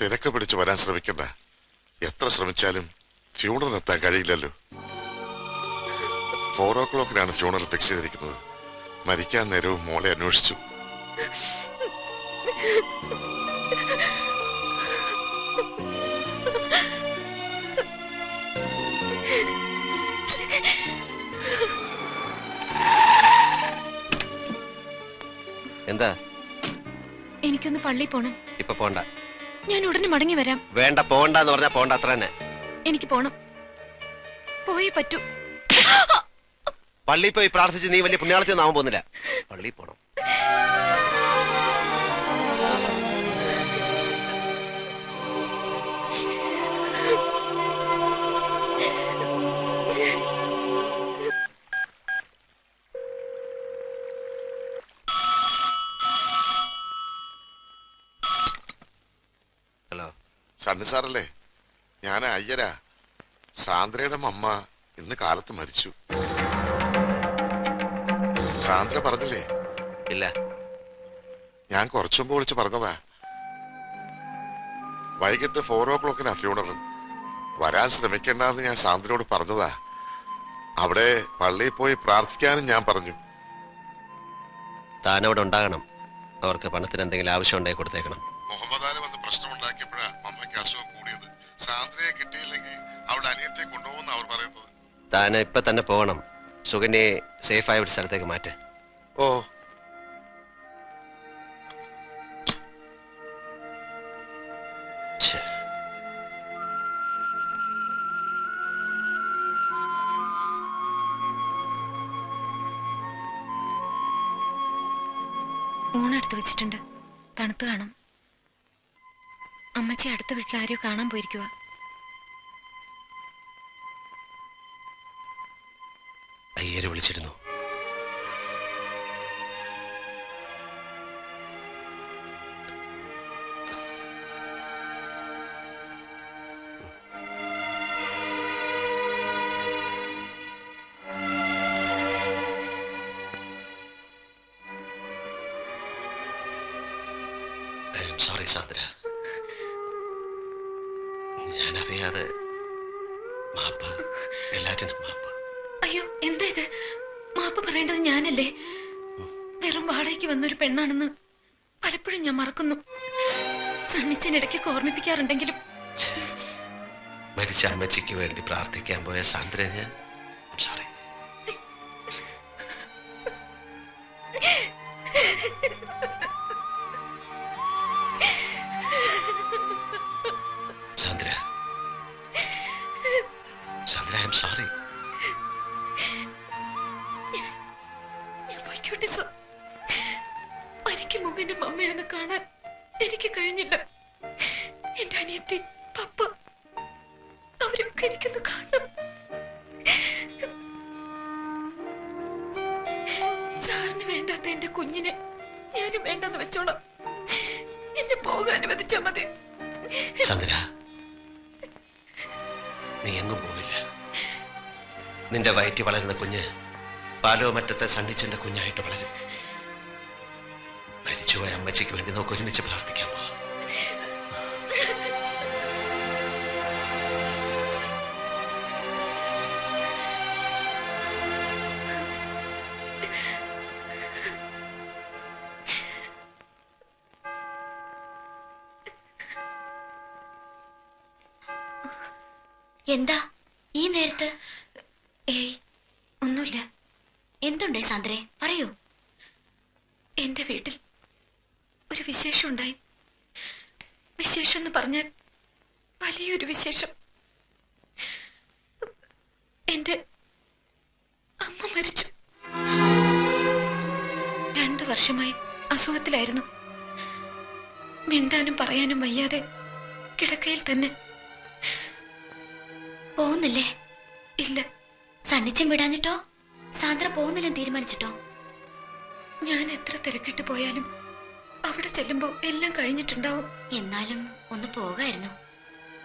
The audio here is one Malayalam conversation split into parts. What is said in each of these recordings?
തിരക്ക് പിടിച്ച് വരാൻ ശ്രമിക്കണ്ട. എത്ര ശ്രമിച്ചാലും ഫ്യൂണറിന് എത്താൻ കഴിയില്ലല്ലോ. ഫോർ ഓ ക്ലോക്കിനാണ് ഫ്യൂണറൽ ഫിക്സ് ചെയ്തിരിക്കുന്നത്. മരിക്കാൻ നേരവും മോളെ അന്വേഷിച്ചു. എന്താ? എനിക്കൊന്ന് പള്ളി പോണം. ഇപ്പൊ പോണ്ട. ഞാൻ ഉടനെ മടങ്ങി വരാം. വേണ്ട പോണ്ടെന്ന് പറഞ്ഞാ പോണ്ട അത്ര തന്നെ. എനിക്ക് പോണം. പോയി പറ്റൂ. പള്ളി പോയി പ്രാർത്ഥിച്ച് നീ വലിയ പുണ്യാളത്തിൽ നാമം പോകുന്നില്ല. പള്ളിയിൽ സണ്ണി സാറല്ലേ? ഞാൻ അയ്യരാ. സാന്ദ്രയുടെ അമ്മ ഇന്ന് കാലത്ത് മരിച്ചു. സാന്ദ്ര പറഞ്ഞില്ലേ? ഇല്ല. ഞാൻ കുറച്ചു മുമ്പ് വിളിച്ച് പറഞ്ഞതാ. വൈകിട്ട് ഫോർ ഓ ക്ലോക്കിനാ ഫ്യൂണറൽ വരാൻ ശ്രമിക്കണ്ടെന്ന് ഞാൻ സാന്ദ്രയോട് പറഞ്ഞതാ. അവിടെ പള്ളിയിൽ പോയി പ്രാർത്ഥിക്കാനും ഞാൻ പറഞ്ഞു. താൻ അവിടെ ഉണ്ടാകണം. അവർക്ക് പണത്തിന് എന്തെങ്കിലും ആവശ്യം ഉണ്ടെങ്കിൽ കൊടുത്തേക്കണം. മുഹമ്മദ് ആൽ അനിയത്തെ കൊണ്ടുപോകുന്ന അവർ പറയുന്നത്. താൻ ഇപ്പൊ തന്നെ പോകണം. സുകന്യെ സേഫായ ഒരു സ്ഥലത്തേക്ക് മാറ്റ്. ഓ. ഊണെടുത്ത് വെച്ചിട്ടുണ്ട്. തണുത്ത് കാണും. അമ്മച്ചി അടുത്ത വീട്ടിൽ ആരെയോ കാണാൻ പോയിരിക്കുക അയ്യര് വിളിച്ചിരുന്നു. Sorry Sandra. ഞാനറിയാതെ മാപ്പ് എല്ലാറ്റിനും മാപ്പ്. വന്നൊരു പെണ്ണാണെന്ന് പലപ്പോഴും ഞാൻ മറക്കുന്നു. സണ്ണിച്ചൻ ഇടയ്ക്കൊക്കെ ഓർമ്മിപ്പിക്കാറുണ്ടെങ്കിലും. മരിച്ച അമ്മച്ചിക്ക് വേണ്ടി പ്രാർത്ഥിക്കാൻ പോയ സാന്ദ്ര ഞാൻ sorry Sandra. Sandra I am sorry ഞാൻ പൊയ്ക്കോട്ടെ മരിക്കും മുമ്പ് എന്റെ മമ്മയെ ഒന്ന് കാണാൻ എനിക്ക് കഴിഞ്ഞില്ല. എന്റെ അനിയത്തി പപ്പ അവരൊക്കെ എനിക്കൊന്ന് കാണണം. സാറിന് വേണ്ടാത്ത എന്റെ കുഞ്ഞിനെ ഞാനും വേണ്ടെന്ന് വെച്ചോളാം. എന്നെ പോകാൻ അനുവദിച്ചാ മതി. ചന്ദ്ര നീ എങ്ങും പോവില്ല. നിന്റെ വയറ്റി വളരുന്ന കുഞ്ഞ് പാലോമറ്റത്തെ സണ്ണിച്ചന്റെ കുഞ്ഞായിട്ട് വളരും. മരിച്ചുപോയ അമ്മച്ചിക്ക് വേണ്ടി നമുക്ക് ഒരുമിച്ച് പ്രാർത്ഥിക്കാം പോവാം. എന്താ? ഈ നേരത്ത്? ഏയ് ഒന്നുമില്ല. എന്തുണ്ടേ സാന്ദ്രേ? പറയൂ. എന്റെ വീട്ടിൽ ഒരു വിശേഷം ഉണ്ടായി. വിശേഷം എന്ന് പറഞ്ഞാൽ വലിയൊരു വിശേഷം. എന്റെ അമ്മ മരിച്ചു. രണ്ടു വർഷമായി അസുഖത്തിലായിരുന്നു. മിണ്ടാനും പറയാനും വയ്യാതെ കിടക്കയിൽ തന്നെ. പോകുന്നില്ലേ? ഇല്ല. സണ്ണിച്ചം വിടാഞ്ഞിട്ടോ? സാന്ദ്ര പോകുന്നില്ലെന്ന് തീരുമാനിച്ചിട്ടോ? ഞാൻ എത്ര തിരക്കിട്ട് പോയാലും അവിടെ ചെല്ലുമ്പോ എല്ലാം കഴിഞ്ഞിട്ടുണ്ടാവും. എന്നാലും ഒന്ന് പോകായിരുന്നു.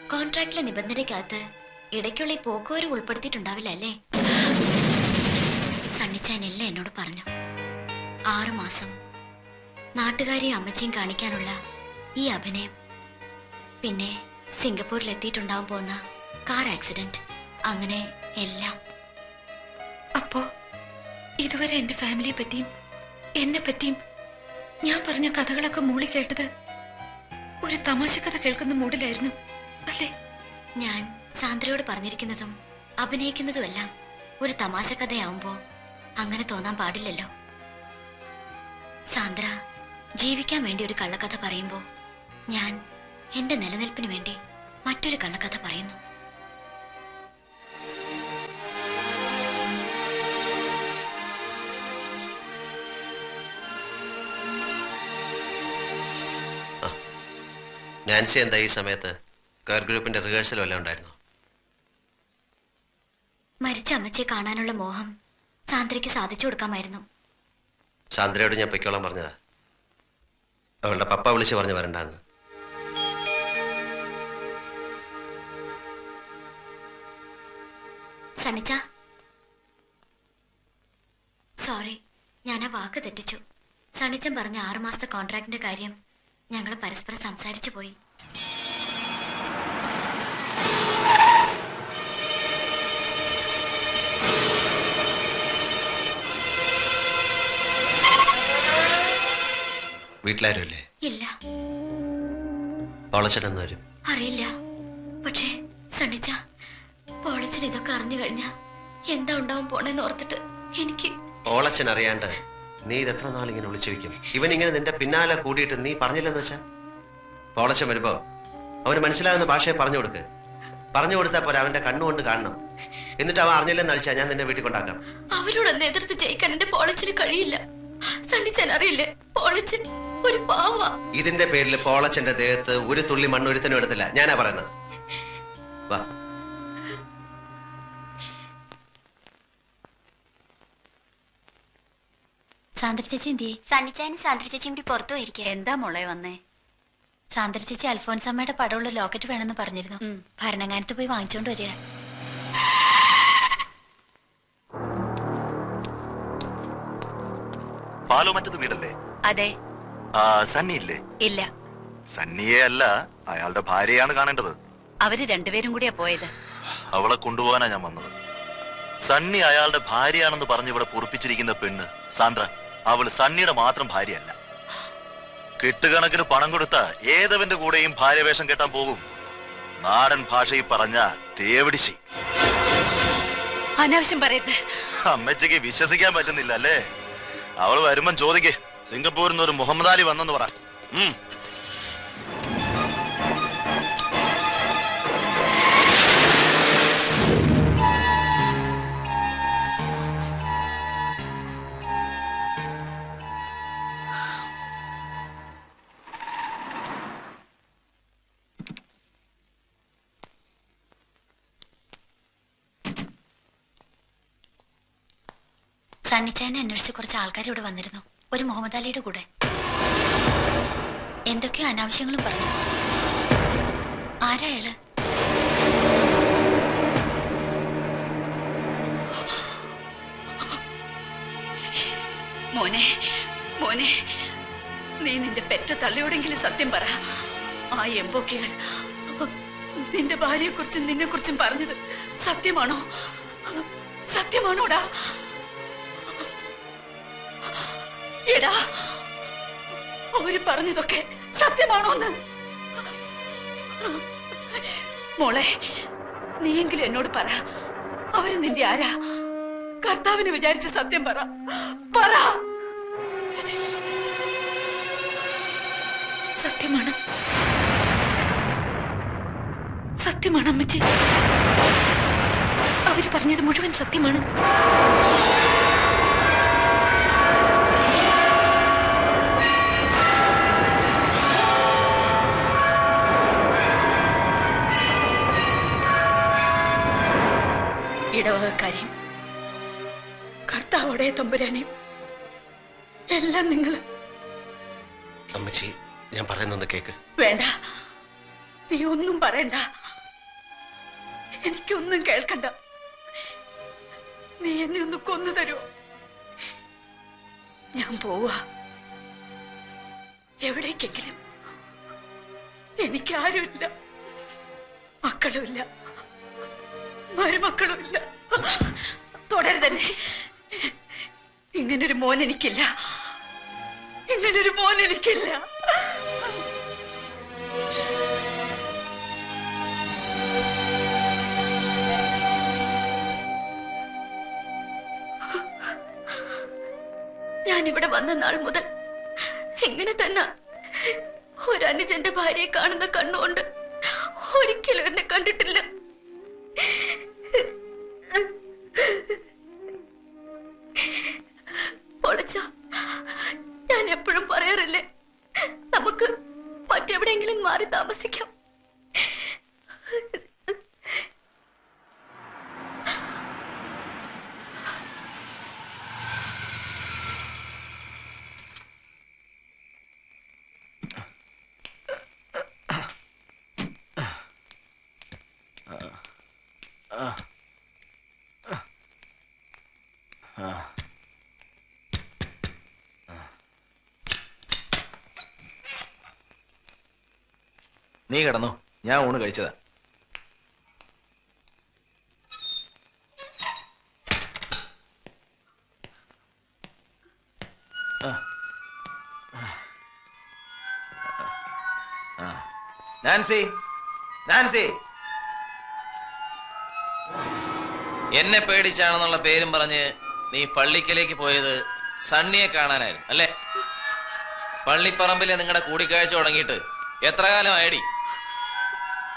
കോൺട്രാക്റ്റിലെ നിബന്ധനയ്ക്കകത്ത് ഇടയ്ക്കുള്ള ഈ പോക്കുവരവ് ഉൾപ്പെടുത്തിയിട്ടുണ്ടാവില്ല അല്ലേ? സണ്ണിച്ചാൻ എല്ലാം എന്നോട് പറഞ്ഞു. ആറുമാസം നാട്ടുകാരെയും അമ്മച്ചിയും കാണിക്കാനുള്ള ഈ അഭിനയം. പിന്നെ സിംഗപ്പൂരിൽ എത്തിയിട്ടുണ്ടാവാൻ പോകുന്ന കാർ ആക്സിഡന്റ്. അങ്ങനെ എല്ലാം. അപ്പോ ഇതുവരെ എന്റെ ഫാമിലിയെ പറ്റിയും എന്നെ പറ്റിയും ഞാൻ പറഞ്ഞ കഥകളൊക്കെ മൂളി കേട്ടത് ഒരു തമാശ കഥ കേൾക്കുന്ന മൂടിലായിരുന്നു അല്ലേ? ഞാൻ സാന്ദ്രയോട് പറഞ്ഞിരിക്കുന്നതും അഭിനയിക്കുന്നതുമെല്ലാം ഒരു തമാശ കഥയാവുമ്പോ അങ്ങനെ തോന്നാൻ പാടില്ലല്ലോ. സാന്ദ്ര ജീവിക്കാൻ വേണ്ടി ഒരു കള്ളക്കഥ പറയുമ്പോ ഞാൻ എന്റെ നിലനിൽപ്പിന് വേണ്ടി മറ്റൊരു കള്ളക്കഥ പറയുന്നു. നാൻസി എന്താ ഈ സമയത്ത്? കയർ ഗ്രൂപ്പിന്റെ റിഹേഴ്സൽ വല്ലതും ഉണ്ടായിരുന്നു? മരിച്ച അമ്മച്ചെ കാണാനുള്ള മോഹം സാന്ദ്രയ്ക്ക് സാധിച്ചു കൊടുക്കാമായിരുന്നു. സാന്ദ്രയോട് ഞാൻ പൊയ്ക്കോളാൻ പറഞ്ഞതാ. അവളുടെ പപ്പ വിളിച്ച് പറഞ്ഞു വരണ്ടെന്ന്. സണിച്ച സോറി ഞാൻ ആ വാക്ക് തെറ്റിച്ചു. സണിച്ചൻ പറഞ്ഞ ആറുമാസത്തെ കോൺട്രാക്ടിന്റെ കാര്യം ഞങ്ങൾ പരസ്പരം സംസാരിച്ചു പോയി. വീട്ടിലാരും ഇല്ലേ. പോളച്ചേട്ടൻ വരും അറിയില്ല. പക്ഷേ സണ്ണിച്ച പോളച്ചൻ ഇതൊക്കെ അറിഞ്ഞു കഴിഞ്ഞാ എന്താ ഉണ്ടാവും പോണെന്ന് ഓർത്തിട്ട് എനിക്ക് പോളച്ചൻ അറിയാണ്ട് നീ ഇത് എത്ര നാളിങ്ങനെ ഒളിച്ചു വെക്കും ഇവൻ ഇങ്ങനെ നിന്റെ പിന്നാലെ കൂടിയിട്ട് നീ പറഞ്ഞില്ലെന്ന് വെച്ചാ? ഓളച്ചൻ വരുമ്പോ അവന് മനസ്സിലാകുന്ന ഭാഷയെ പറഞ്ഞു കൊടുക്ക്. പറഞ്ഞു കൊടുത്താൽ പോരാ അവന്റെ കണ്ണുകൊണ്ട് കാണണം. എന്നിട്ട് അവൻ അറിഞ്ഞില്ലെന്ന് അടിച്ചാ ഞാൻ നിന്നെ വീട്ടിൽ കൊണ്ടാക്കാം. അവരോടൊന്ന് എതിർത്ത് ജയിക്കാൻ എന്റെ പോളച്ചിന് കഴിയില്ല. സണിച്ചൻ അറിയില്ലേ? പോളച്ചൻ ഒരു പാവ. ഇതിന്റെ പേരിൽ പോളച്ചന്റെ ദേഹത്ത് ഒരു തുള്ളി മണ്ണൊരുത്തനും എടുത്തില്ല. ഞാനാ പറയുന്നത്. വാ. സാന്ദ്ര ചേച്ചി എന്തി സണ്ണിച്ചാനും സാന്ദ്ര ചേച്ചിയും കൂടി പുറത്തു പോയിരിക്കുക എന്താ മോളെ വന്നേ? സാന്ദ്ര ചേച്ചി അൽഫോൻസമ്മയുടെ പടമുള്ള ലോക്കറ്റ് വേണമെന്ന് പറഞ്ഞിരുന്നു. ഭരണങ്ങാനത്ത് പോയി വാങ്ങിച്ചോണ്ട് വരിക. പാലോ മറ്റത് വീടല്ലേ? അതെ. ആ സണ്ണി ഇല്ലേ. ഇല്ല സണ്ണിയെ അല്ല അയാളുടെ ഭാര്യയാണ് കാണേണ്ടത്. അവർ രണ്ടുപേരും കൂടിയാ പോയത്. അവളെ കൊണ്ടുപോകാനാ ഞാൻ വന്നത്. സണ്ണി അയാളുടെ ഭാര്യയാണെന്ന് പറഞ്ഞ് ഇവിടെ പൊറിപ്പിച്ചിരിക്കുന്ന പെണ്ണ് സാന്ദ്ര. അവൾ സണ്ണിയുടെ മാത്രം ഭാര്യയല്ല. കെട്ടുകണക്കിന് പണം കൊടുത്ത ഏതവന്റെ കൂടെയും ഭാര്യവേഷം കെട്ടാൻ പോകും. നാടൻ ഭാഷയിൽ പറഞ്ഞ തേവടിശി. അനാവശ്യം പറയുന്നത് അമ്മച്ചയ്ക്ക് വിശ്വസിക്കാൻ പറ്റുന്നില്ല അല്ലേ? അവൾ വരുമ്പം ചോദിക്കേ സിംഗപ്പൂരിൽ നിന്ന് ഒരു മുഹമ്മദ് അലി വന്നെന്ന് പറ. ഉം കുറച്ച് ആൾക്കാർ ഇവിടെ വന്നിരുന്നു. ഒരു മുഹമ്മദ് അലിയുടെ കൂടെ. എന്തൊക്കെയോ അനാവശ്യങ്ങളും പറഞ്ഞു. ആരാ മോനെ മോനെ നീ നിന്റെ പെറ്റ തള്ളിയോടെങ്കിലും സത്യം പറ. ആ എംബോക്കികൾ നിന്റെ ഭാര്യയെ കുറിച്ചും നിന്നെ കുറിച്ചും പറഞ്ഞത് സത്യമാണോ? സത്യമാണോടാ? എടാ അവർ പറഞ്ഞതൊക്കെ സത്യമാണോന്ന്? മോളെ നീയെങ്കിലും എന്നോട് പറ. അവർ നിന്റെ ആരാ? കർത്താവിനെ വിചാരിച്ച സത്യം പറ. പറ! സത്യമാണ്. സത്യമാണ് അമ്മച്ചി. അവർ പറഞ്ഞത് മുഴുവൻ സത്യമാണ്. ഇടവകക്കാരെയും കർത്താവോടെ തമ്പുരാനെയും എല്ലാം നിങ്ങൾ അമ്മച്ചി ഞാൻ പറയുന്നത് കേക്ക്. വേണ്ട. നീ ഒന്നും പറയണ്ട. എനിക്കൊന്നും കേൾക്കണ്ട. നീ എന്നെ ഒന്ന് കൊന്നു തരുമോ ഞാൻ പോവാ. എവിടേക്കെങ്കിലും. എനിക്കാരുമില്ല. മക്കളുമില്ല. മരുമക്കളുമില്ല. തുടരുതന്നെ. ഇങ്ങനൊരു മോൻ എനിക്കില്ല. ഇങ്ങനൊരു മോൻ എനിക്കില്ല. ഞാൻ ഇവിടെ വന്ന നാൾ മുതൽ ഇങ്ങനെ തന്നെ ഒരനുജന്റെ ഭാര്യയെ കാണുന്ന കണ്ണുകൊണ്ട് ഒരിക്കലും എന്നെ കണ്ടിട്ടില്ല. ഞാൻ എപ്പോഴും പറയാറില്ലേ നമുക്ക് മറ്റെവിടെയെങ്കിലും മാറി താമസിക്കാം. നീ കിടന്നു. ഞാൻ ഊണ് കഴിച്ചതാ. നാൻസി. നാൻസി. എന്നെ പേടിച്ചാണെന്നുള്ള പേരും പറഞ്ഞ് നീ പള്ളിക്കലേക്ക് പോയത് സണ്ണിയെ കാണാനായിരുന്നു അല്ലേ? പള്ളിപ്പറമ്പിലെ നിങ്ങളുടെ കൂടിക്കാഴ്ച തുടങ്ങിയിട്ട് എത്ര കാലമായടി?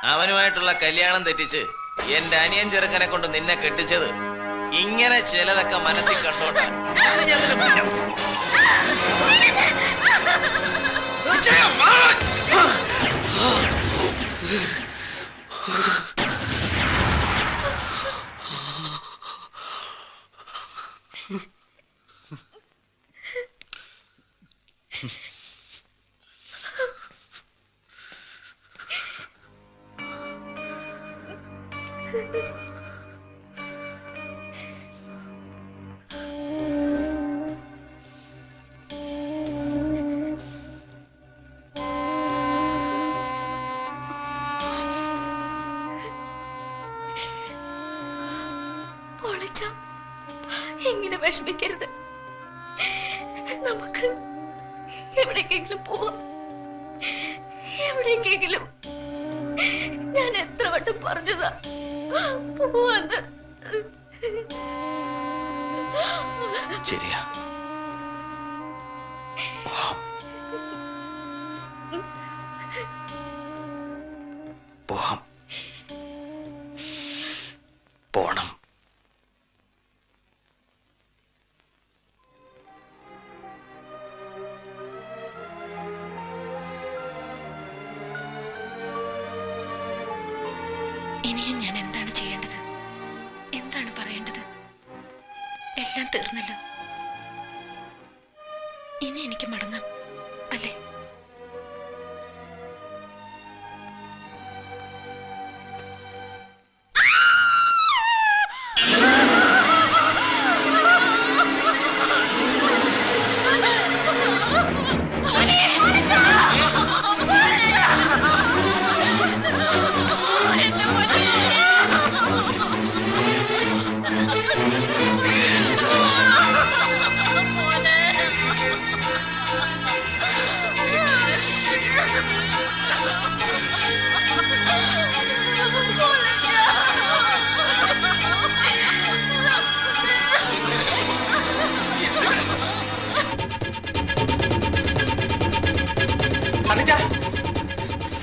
അവനുമായിട്ടുള്ള കല്യാണം തെറ്റിച്ച് എന്റെ അനിയൻ ചെറുക്കനെ കൊണ്ട് നിന്നെ കെട്ടിച്ചത് ഇങ്ങനെ ചിലതൊക്കെ മനസ്സിൽ കണ്ടോട്ടെ ഞാൻ എവിടേക്കെങ്കിലും ഞാൻ എത്ര വട്ടം പറഞ്ഞതാ? പോവാന്ന്. ശരിയാ. എനിക്ക് മടങ്ങാം. അല്ലേ?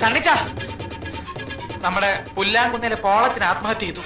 സണ്ണിച്ച നമ്മുടെ പുല്ലാങ്കുന്നിലെ പോളത്തിന് ആത്മഹത്യ ചെയ്തു.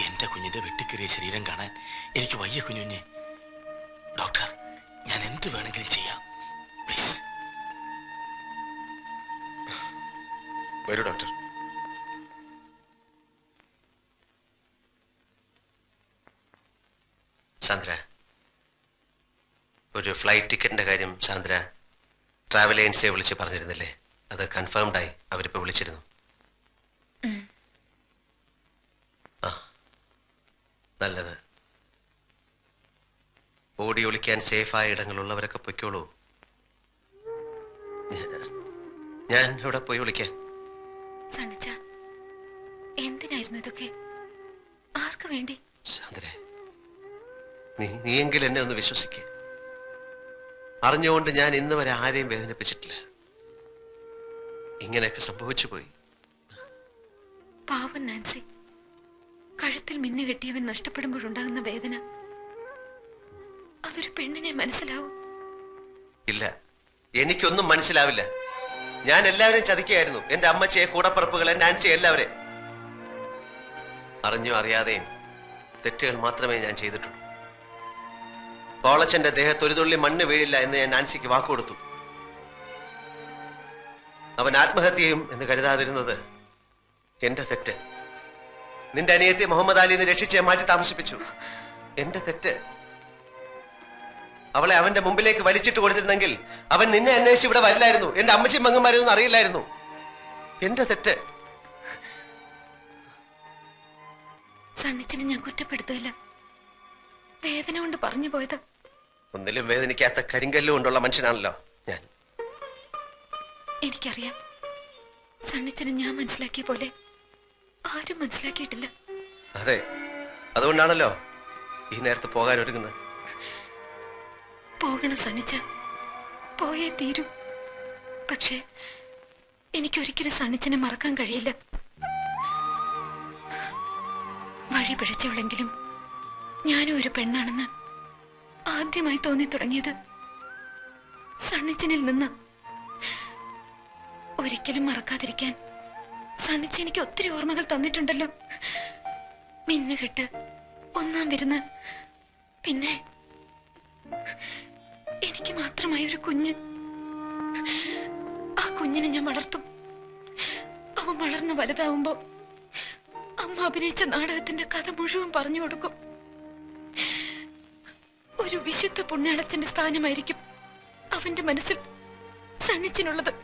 എന്റെ കുഞ്ഞിന്റെ വെട്ടിക്കേറിയ ശരീരം കാണാൻ എനിക്ക് വയ്യ കുഞ്ഞുഞ്ഞെ. ഡോക്ടർ ഞാൻ എന്ത് വേണമെങ്കിലും ചെയ്യാം. പ്ലീസ്. വരൂ ഡോക്ടർ. സാന്ദ്ര ഒരു ഫ്ലൈറ്റ് ടിക്കറ്റിന്റെ കാര്യം സാന്ദ്ര ട്രാവൽ ഏജൻസിയെ വിളിച്ച് പറഞ്ഞിരുന്നില്ലേ? അത് കൺഫേംഡായി അവരിപ്പോ വിളിച്ചിരുന്നു ആ നല്ലത്. ഓടി ഒളിക്കാൻ സേഫായ ഇടങ്ങളുള്ളവരൊക്കെ പൊയ്ക്കോളൂ. ഞാൻ- ഇവിടെ പോയി വിളിക്കാം സണ്ണിച്ച എന്തിനായിരുന്നു ഇതൊക്കെ? ആർക്ക് വേണ്ടി? നീയെങ്കിൽ നീ നീയെങ്കിലും എന്നെ ഒന്ന് വിശ്വസിക്കുക അറിഞ്ഞുകൊണ്ട് ഞാൻ ഇന്ന് വരെ ആരെയും വേദനിപ്പിച്ചിട്ടില്ല. ഇങ്ങനെയൊക്കെ സംഭവിച്ചു പോയി പാവം നാൻസി. കഴുത്തിൽ മിന്നു കെട്ടിയവൻ നഷ്ടപ്പെടുമ്പോഴുണ്ടാകുന്ന വേദന. അതൊരു പെണ്ണിനെ മനസ്സിലാവും. ഇല്ല എനിക്കൊന്നും മനസ്സിലാവില്ല. ഞാൻ എല്ലാവരെയും ചതിക്കുകയായിരുന്നു. എന്റെ അമ്മച്ചിയെ കൂടപ്പറപ്പുകളെ നാൻസിയെ എല്ലാവരെ അറിഞ്ഞോ അറിയാതെയും തെറ്റുകൾ മാത്രമേ ഞാൻ ചെയ്തിട്ടുള്ളൂ. പോളച്ചന്റെ ദേഹത്ത് ഒരു തുള്ളി മണ്ണ് വീഴില്ല എന്ന് ഞാൻ നാൻസിക്ക് വാക്കുകൊടുത്തു. അവൻ ആത്മഹത്യയും എന്ന് കരുതാതിരുന്നത് എന്റെ തെറ്റ്. നിന്റെ അനിയത്തെ മുഹമ്മദ് അലിന്ന് രക്ഷിച്ച് മാറ്റി താമസിപ്പിച്ചു. എന്റെ തെറ്റ്. അവളെ അവന്റെ മുമ്പിലേക്ക് വലിച്ചിട്ട് കൊടുത്തിരുന്നെങ്കിൽ അവൻ നിന്നെ അന്വേഷിച്ച് ഇവിടെ വരില്ലായിരുന്നു. എന്റെ അമ്മച്ചി മങ്ങന്മാരൊന്നും അറിയില്ലായിരുന്നു. എന്റെ തെറ്റ്. സണ്ണിച്ചിനെ ഞാൻ കുറ്റപ്പെടുത്തുകയില്ല വേദന കൊണ്ട് പറഞ്ഞു പോയത്. ഒന്നിലും വേദനിക്കാത്ത കരിങ്കല്ല് കൊണ്ടുള്ള മനുഷ്യനാണല്ലോ ഞാൻ. എനിക്കറിയാം. സണ്ണിച്ചനെ ഞാൻ മനസ്സിലാക്കിയ പോലെ ആരും മനസ്സിലാക്കിയിട്ടില്ല. അതെ അതുകൊണ്ടാണല്ലോ ഈ നേരത്തെ പോകാൻ ഒരുങ്ങുന്നത്. പോകണം സണിച്ച പോയേ തീരൂ. പക്ഷേ എനിക്കൊരിക്കലും സണിച്ചനെ മറക്കാൻ കഴിയില്ല. വഴി പിഴച്ചവളെങ്കിലും ഞാനും ഒരു പെണ്ണാണെന്ന് ആദ്യമായി തോന്നി തുടങ്ങിയത് സണ്ണിച്ചനിൽ നിന്ന്. ഒരിക്കലും മറക്കാതിരിക്കാൻ സണ്ണിച്ച എനിക്ക് ഒത്തിരി ഓർമ്മകൾ തന്നിട്ടുണ്ടല്ലോ. മിന്നുകെട്ട് ഒന്നാം വിരുന്ന്. പിന്നെ എനിക്ക് മാത്രമായ ഒരു കുഞ്ഞ്. ആ കുഞ്ഞിനെ ഞാൻ വളർത്തും. അവൻ വളർന്ന് വലുതാവുമ്പോ അമ്മ അഭിനയിച്ച നാടകത്തിന്റെ കഥ മുഴുവൻ പറഞ്ഞു കൊടുക്കും. ഒരു വിശുദ്ധ പുണ്യാളച്ചന്റെ സ്ഥാനമായിരിക്കും അവന്റെ മനസ്സിൽ സണ്ണിച്ചിനുള്ളത്.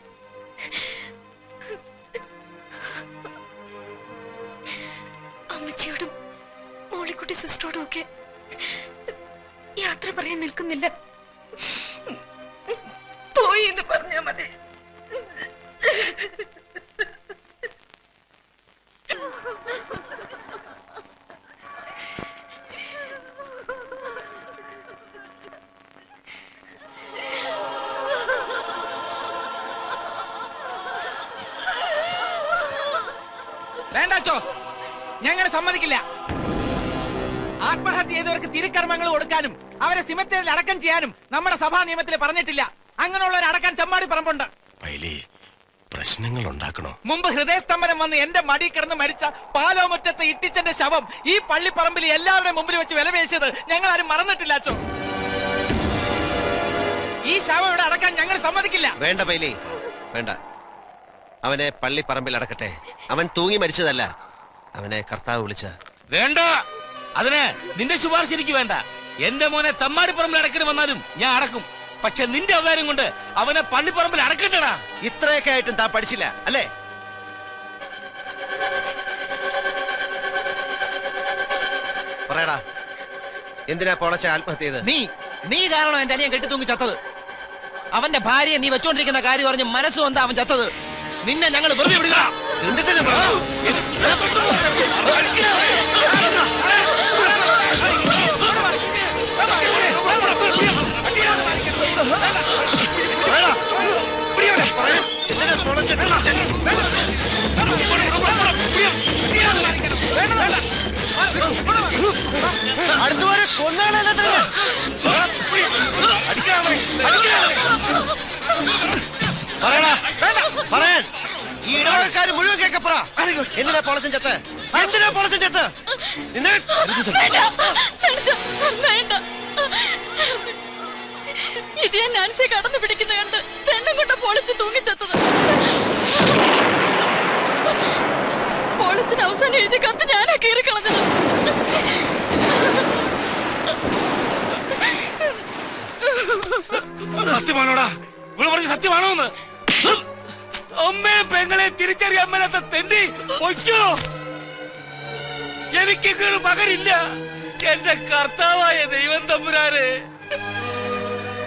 മോളിക്കുട്ടി സിസ്റ്ററോടും ഒക്കെ യാത്ര പറയാൻ നിൽക്കുന്നില്ല. പോയി എന്ന് പറഞ്ഞാ മതി. വേണ്ടാച്ചോ ഞങ്ങൾ സമ്മതിക്കില്ല. ആത്മഹത്യ ചെയ്തവർക്ക് തിരുക്കർമ്മങ്ങൾ കൊടുക്കാനും അവരെ സിമത്തേരിൽ അടക്കം ചെയ്യാനും നമ്മുടെ സഭാ നിയമത്തിൽ പറഞ്ഞിട്ടില്ല. അങ്ങനെയുള്ളവർ അടക്കാൻ തെമ്മാടി പറമ്പുണ്ട്. പൈലി പ്രശ്നങ്ങൾ ഉണ്ടാക്കണോ? മുമ്പ് ഹൃദയസ്തംഭനം വന്ന് എന്റെ മടി കിടന്ന് മരിച്ച പാലോമുറ്റത്തെ ഇട്ടിച്ചന്റെ ശവം ഈ പള്ളിപ്പറമ്പിൽ എല്ലാവരുടെയും മുമ്പിൽ വെച്ച് വിലപേശിയത് ഞങ്ങൾ ആരും മറന്നിട്ടില്ല അച്ചോ. ഈ ശവം ഇവിടെ അടക്കാൻ ഞങ്ങൾ സമ്മതിക്കില്ല. വേണ്ട പൈലി. വേണ്ട. അവനെ പള്ളിപ്പറമ്പിൽ അടക്കട്ടെ. അവൻ തൂങ്ങി മരിച്ചതല്ല. അവനെ കർത്താവ് വിളിച്ച വേണ്ട! അതിന് നിന്റെ ശുപാർശ എനിക്ക് വേണ്ട. എന്റെ മോനെ തമ്മാടിപ്പറമ്പിൽ അടക്കിന് വന്നാലും ഞാൻ അടക്കും. പക്ഷെ നിന്റെ അവതാരം കൊണ്ട് അവനെ പള്ളിപ്പറമ്പിൽ അടക്കട്ടടാ. ഇത്രയൊക്കെ ആയിട്ടും താ പഠിച്ചില്ല അല്ലേ? പറയടാ എന്തിനാ പൊളച്ച ആത്മഹത്യ ചെയ്ത് നീ നീ കാരണം എന്റെ അനിയൻ കെട്ടി തൂങ്ങി ചത്തത്. അവന്റെ ഭാര്യയെ നീ വെച്ചോണ്ടിരിക്കുന്ന കാര്യം പറഞ്ഞ് മനസ്സ് വന്നാ അവൻ ചത്തത്? നിന്നെ ഞങ്ങൾ വെറുതെ വിടുക അടുത്തുവരെ കൊന്നാളല്ലേ പറയടാ ഇടവക്കാര് മുഴുവൻ കേക്കപ്പറ എന്തിനാ പൊളച്ചും ചെത്ത്? എന്തിനാ പൊളച്ചും ചെത്ത്? നിന്നെ ഇത് ഞാൻ നാൻസി കടന്നു പിടിക്കുന്ന കണ്ട് തെണ്ണം പൊളിച്ച് തൂങ്ങിച്ചെത്തത് പൊളിച്ചിന് അവസാനം എഴുതി കത്ത് കീറി കളഞ്ഞത്. സത്യമാണോടാ? ഇവിടെ പറഞ്ഞ സത്യമാണോ എന്ന് അമ്മയെ പെങ്ങളെ തിരിച്ചറിയാൻ മേലാത്ത തെണ്ടി പൊയ്ക്കോ. എനിക്ക് മകനില്ല എന്റെ കർത്താവായ ദൈവം തമ്പുരാനെ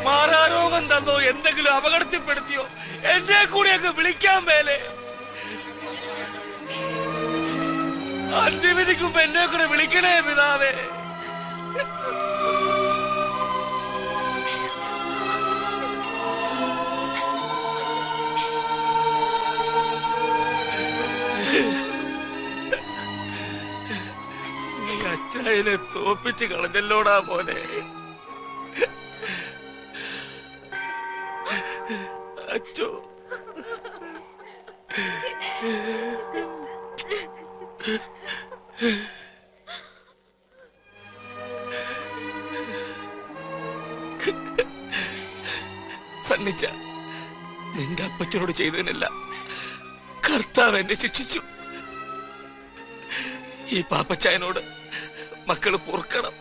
മാറാരോഗം തന്നോ എന്തെങ്കിലും അപകടത്തിൽപ്പെടുത്തിയോ എന്നെ കൂടെ അങ്ങ് വിളിക്കാൻ മേലെ. അന്ത്യവിധിക്കുമ്പോ എന്നെ കൂടെ വിളിക്കണേ പിതാവേ. നീ അച്ചായനെ തോപ്പിച്ച് കളഞ്ഞല്ലോടാ പോലെ അച്ചോ സന്നിച്ച നിന്റെ അപ്പച്ചനോട് ചെയ്തതിനല്ല കർത്താവ് എന്നെ ശിക്ഷിച്ചു. ഈ പാപ്പച്ചായനോട് മക്കൾ പൊറുക്കണം.